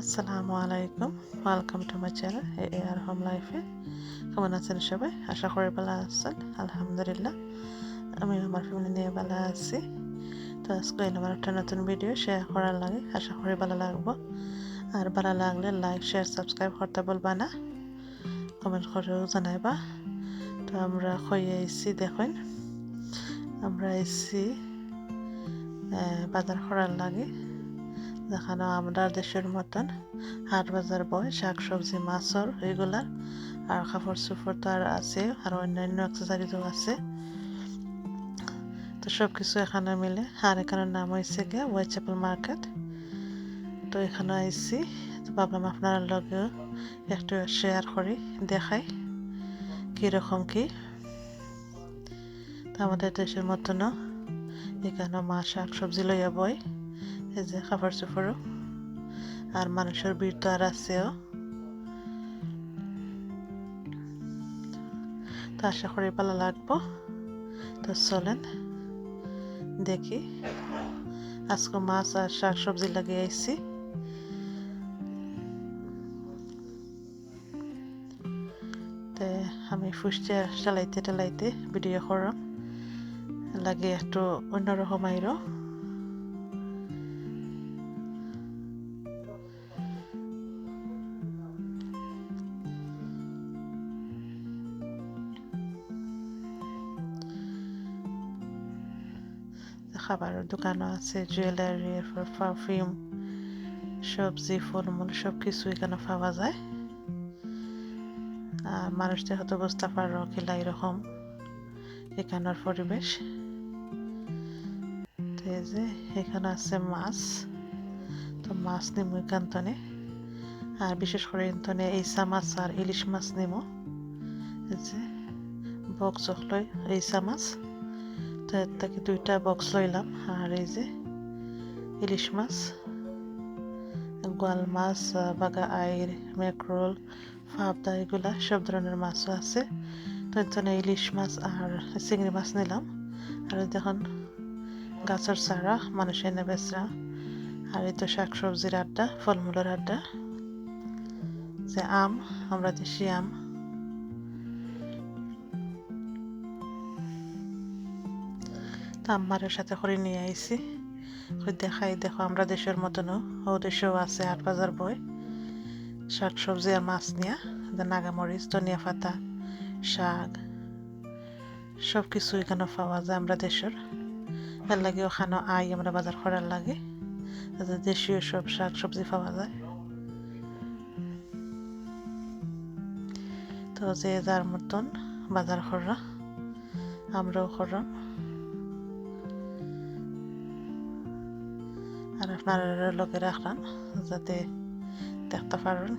আসসালামু আলাইকুম। Welcome to my channel A R home লাইফে কেমন আছেন সবাই? আশা করি ভালো আছেন। আলহামদুলিল্লাহ। আমি আমার ফ্যামিলি নিয়ে ভালো আছি। তো আজকে আমার একটা নতুন ভিডিও শেয়ার করার লাগে। আশা করি ভালো লাগবো। আর ভালো লাগলে লাইক শেয়ার সাবস্ক্রাইব করতে বলবা না। কমেন্ট করেও জানাইবা। তো আমরা হয়ে আইসি দেখুন। আমরা আইসি বাজার করার লাগে। যেখানে আমরা দেশের মতন হাট বাজার বয় শাক সবজি মাছর এগুলার আর কাপড় চোপড় তো আর আছে আর অন্যান্য অ্যাক্সেসারিজও আছে। তো সব কিছু এখানে মিলে, আর এখানের নাম হয়েছে গিয়ে ওয়াইট চ্যাপেল মার্কেট তো এখানে আইসি তো ভাবলাম আপনার লগেও একটু শেয়ার করি, দেখাই কীরকম কি। তো আমাদের দেশের মতনও এখানে মা শাক সবজি লইয়া বয় এই যে খাবার চোপড়ও। আর মানুষের ভিড় তো আর আছেও। তো আশা করি ভালো লাগবো। তো চলেন, দেখি। আজকে মাছ আর শাক সবজি লাগিয়ে আইছি। তে আমি ফুসতে চালাইতে টালাইতে ভিডিও করাম। লাগে একটু অন্যরকম আইরো। খাবারের দোকানও আছে জুয়েলারি এরপর পারফিউম সবজি, ফলমূল সব কিছু এখানে পাওয়া যায়। আর মানুষদের হয়তো বুঝতে পারো কিলা এরকম, এখানের পরিবেশ। যে এখানে আছে মাছ, তো মাছ নিমু এখান আর বিশেষ করে এখানে এইসা মাছ আর ইলিশ মাছ নিমু। যে বক্স লই এইসা মাছ। তো থেকে দুইটা বক্স লইলাম। আর এই যে ইলিশ মাছ, গোয়াল মাছ বাগা আইর ম্যাক্রোল, ফাবদা, এগুলা সব ধরনের মাছও আছে। তো এখানে ইলিশ মাছ আর চিংড়ি মাছ নিলাম। আর দেখুন গাছের চারা, মানুষ এনে বেচরা। আর এই তো শাক সবজির আড্ডা, ফলমূলের আড্ডা। যে আম, আমরা দেশি আম। আম্মারের সাথে করে নিয়ে আইছি। দেখাই দেখো, আমরা দেশের মতনও। ও দেশেও আছে আট বাজার বই, শাক সবজি আর মাছ নিয়া। নাগামরিচ, ধনিয়া পাতা, শাক সব কিছু এখানে পাওয়া যায় আমরা দেশের। এর লাগে ওখানে আই আমরা বাজার করার লাগে। দেশীয় সব শাক সবজি পাওয়া যায়। তো যে যার মতন বাজার করা, আমরাও করাম আর আপনার লোকে রাখলাম যাতে দেখতে পারেন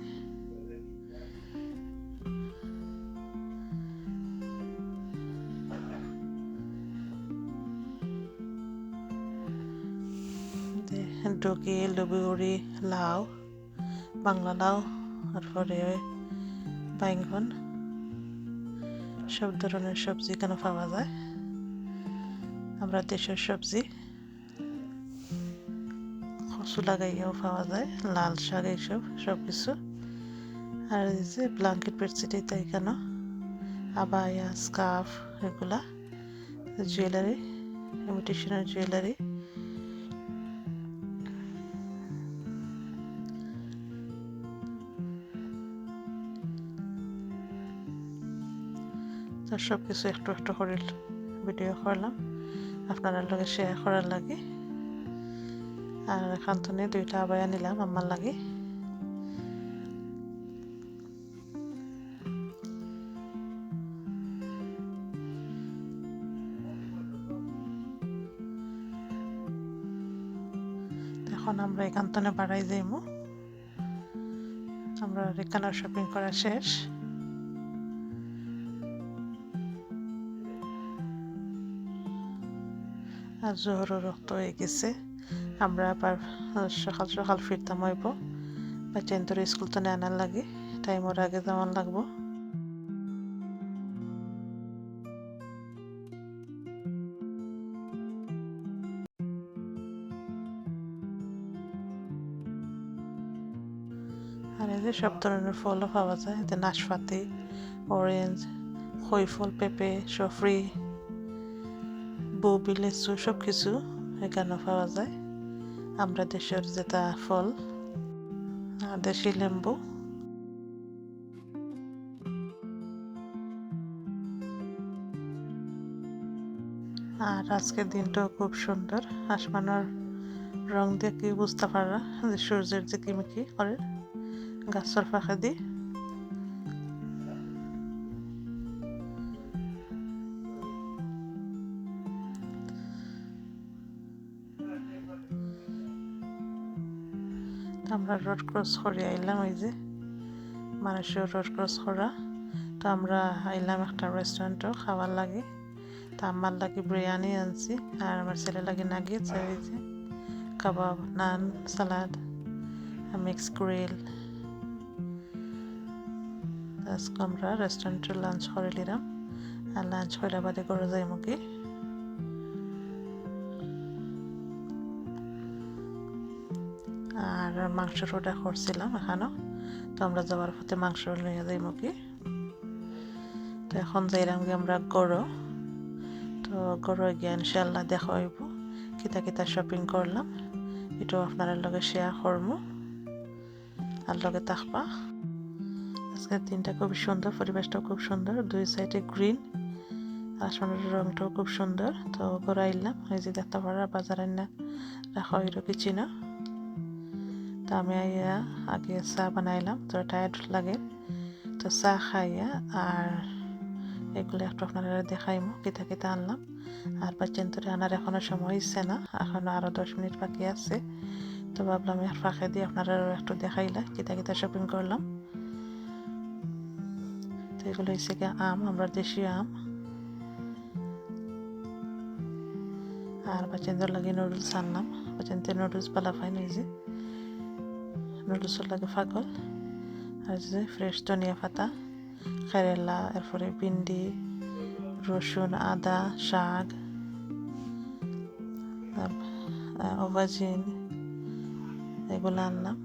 ডুকি লুবিউরি লাউ বাংলা লাউ তারপরে বাইঙ্গন। সব ধরনের সবজি এখানে পাওয়া যায়? আমরা দেশের সবজি কচু লাগাইয়াও পাওয়া যায়, লাল শাক এইসব সব কিছু আর এই যে ব্লাঙ্কেট বেডশিট এটা এখানে আবায়া স্কার্ফ এগুলা জুয়েলারি ইমিটেশনের জুয়েলারি সব কিছু একটু একটু করে ভিডিও করলাম। আপনারা লগে শেয়ার করার লাগে। আর এখান দুইটা আবায়া নিলাম আমার লাগে। এখন আমরা এখান বাড়াই যাইমু। আমরা এখানে শপিং করা শেষ। আর জোহরও রক্ত হয়ে গেছে। আমরা আবার সকাল সকাল ফিরতাম হইব বাচ্চান্তর স্কুল তো নেওয়ার লাগে টাইমের আগে যাওয়ার লাগবো। আর যে সব ধরনের ফলও পাওয়া যায় এতে নাশপাতি অরেঞ্জ খই ফল পেঁপে, সফরি, বৌবি, লেচু সব কিছু এখানে পাওয়া যায়। আমরা দেশের যেটা ফল দেশি লেম্বু। আর আজকের দিনটাও খুব সুন্দর। আসমানের রং দিয়ে কি বুঝতে পারা যে সূর্যের যে কিমিকি করে গাছের ফাঁকা দিয়ে। আমরা রোড ক্রস করে আইলাম ওই যে মানুষের রোড ক্রস করা। তো আমরা আইলাম একটা রেস্টুরেন্টও খাবার লাগে। তো আমার লাগে বিরিয়ানি আনছি আর আমার ছেলে লাগে নাগেটস আর এই যে কাবাব, নান, সালাদ মিক্স গ্রিল আজকে আমরা রেস্টুরেন্টে লাঞ্চ করে নিলাম। আর লাঞ্চ করে বাদে করে যাই মুখে আর মাংসর ওটা করছিলাম এখানেও তো আমরা যাওয়ার পথে মাংস নিয়ে যাই মুখে তো এখন যাইলাম গিয়ে আমরা গড়ো তো গড়ো গিয়ে ইনশাল্লাহ দেখা হইব। কিতা কিতা শপিং করলাম। এটাও আপনার লগে শেয়ার করব আর লগে থাকবা। আজকের দিনটা খুব সুন্দর, পরিবেশটাও খুব সুন্দর। দুই সাইডে গ্রিন আসমানের রংটাও খুব সুন্দর। তো ঘরে আইলাম। এই যে দেখতে পারা, বাজার না রাখা হইল কিছু না তো আমি আগে চা বানাইলাম, তো টায়ার্ড লাগে। তো চা খাইয়া আর এগুলো একটু আপনারা দেখাইমো, কিতা কিতা আনলাম। আর বাচ্চান্তরে আনার এখনও সময় হচ্ছে না, এখনও আরও দশ মিনিট বাকি আছে। তো ভাবলাম এর ফাঁকে দিয়ে আপনারা একটু দেখাইলা, কিতা কিতা শপিং করলাম। তো এগুলো হচ্ছে কি আম, আমরা দেশি আম। আর বাচ্চাদের লাগে নুডলস আনলাম বাচ্চাদের নুডলস পালা পাই নিজে নুডলসের লাগে পাগল। আর যে ফ্রেশ ধনিয়া পাতা, কেরেলা, এরপরে ভিন্ডি, রসুন, আদা, শাক ওভাজিন এগুলো আনলাম।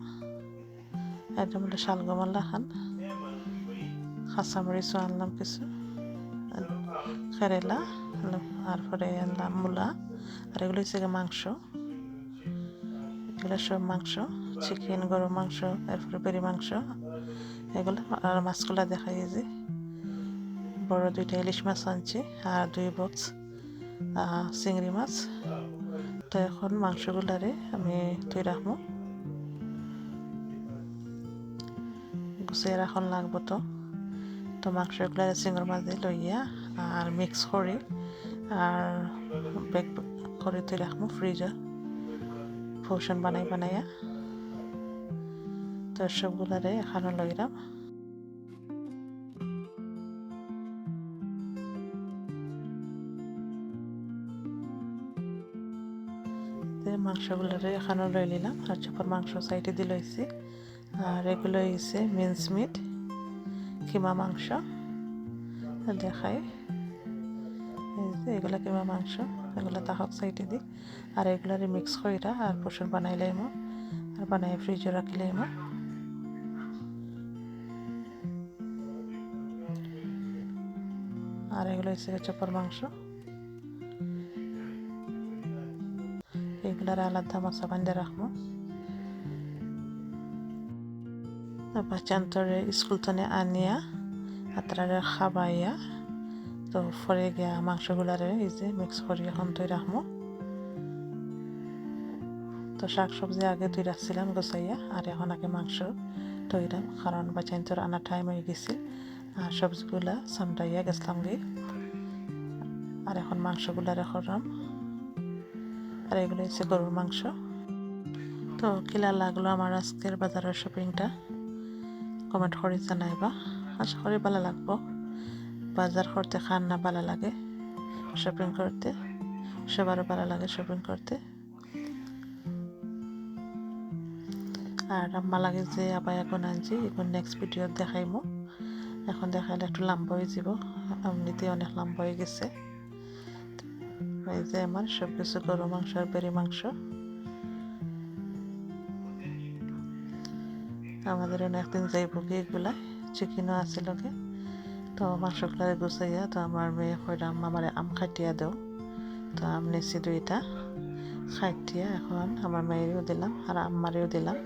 এটা বলে শালগমাল্লা খান কাঁচামরিচও আনলাম কিছু। কেরেলা, তারপরে আনলাম মূলা। আর এগুলো হচ্ছে মাংস। এগুলো সব মাংস। চিকেন গরম মাংস, এরপরে বেরি মাংস, এগুলো। আর মাছগুলা দেখাই যে, বড় দুইটা ইলিশ মাছ আনছি আর দুই বক্স চিংড়ি মাছ। তো এখন মাংসগুলারে আমি তুই রাখব। গুছিয়ে রাখন লাগবো তো। তো মাংসগুলারে চিংড়ি মাছ দিয়ে লইয়া আর মিক্স করি। আর বেগ করে তুই রাখব ফ্রিজে পোষণ বানাই বানাইয়া। তো সবগুলারে এখানে লইলাম মাংসগুলোরে এখানে লই নিলাম আর চপার মাংস সাইডে দিয়ে লইছি। আর এগুলো হয়েছে মিন্স মিট, কিমা মাংস। দেখাই। এগুলো কিমা মাংস, এগুলো তাহক সাইডে দিই আর এগুলারে মিক্স কইরা আর পোষণ বানাই লাইমো আর বানাই ফ্রিজে রাখি লাইমো আর এগুলো হচ্ছে চপার মাংস। এগুলার আলাদা মশা বান্ধে রাখব। বাচ্চান্তরে স্কুল তনে আনিয়া, আতরারে খাবাইয়া, তো ফরে গিয়া মাংসগুলারে এই যে মিক্স করি এখন তৈ রাখব। তো শাক সবজি আগে তুই রাখছিলাম গোসাইয়া আর এখন আগে মাংস তৈরাম কারণ বাচ্চান্তর আনা টাইম হয়ে গেছিল আর সবজিগুলা সামটাইয়া গেছিলাম গে। আর এখন মাংসগুলা রেখলাম আর এগুলো হচ্ছে গরুর মাংস। তো কিলা লাগল আমার আজকের বাজারের শপিংটা কমেন্ট করে জানাইবা। আশা করি ভালো লাগবো। বাজার করতে খান না ভালো লাগে। শপিং করতে সবারও ভালো লাগে শপিং করতে আর আম্মা লাগে যে আবার এখন আনছি এখন নেক্সট ভিডিও দেখাইমো। এখন দেখাইলে একটু লম্বা হয়ে যাব। এমনিতে অনেক লম্বা হয়ে গেছে। এই যে আমার সব কিছু গরু মাংস আর বেরি মাংস। আমাদের এনে একদিন যাইব কি এগুলা? চিকেনও আছে লগে। তো মাংসগুলা গুছাইয়া তো আমার মেয়ে কইলাম আমার আম খাটিয়া দেও। তো আম নিছি দুইটা। খাটিয়া এখন আমার মেয়েরও দিলাম আর আম্মারেও দিলাম।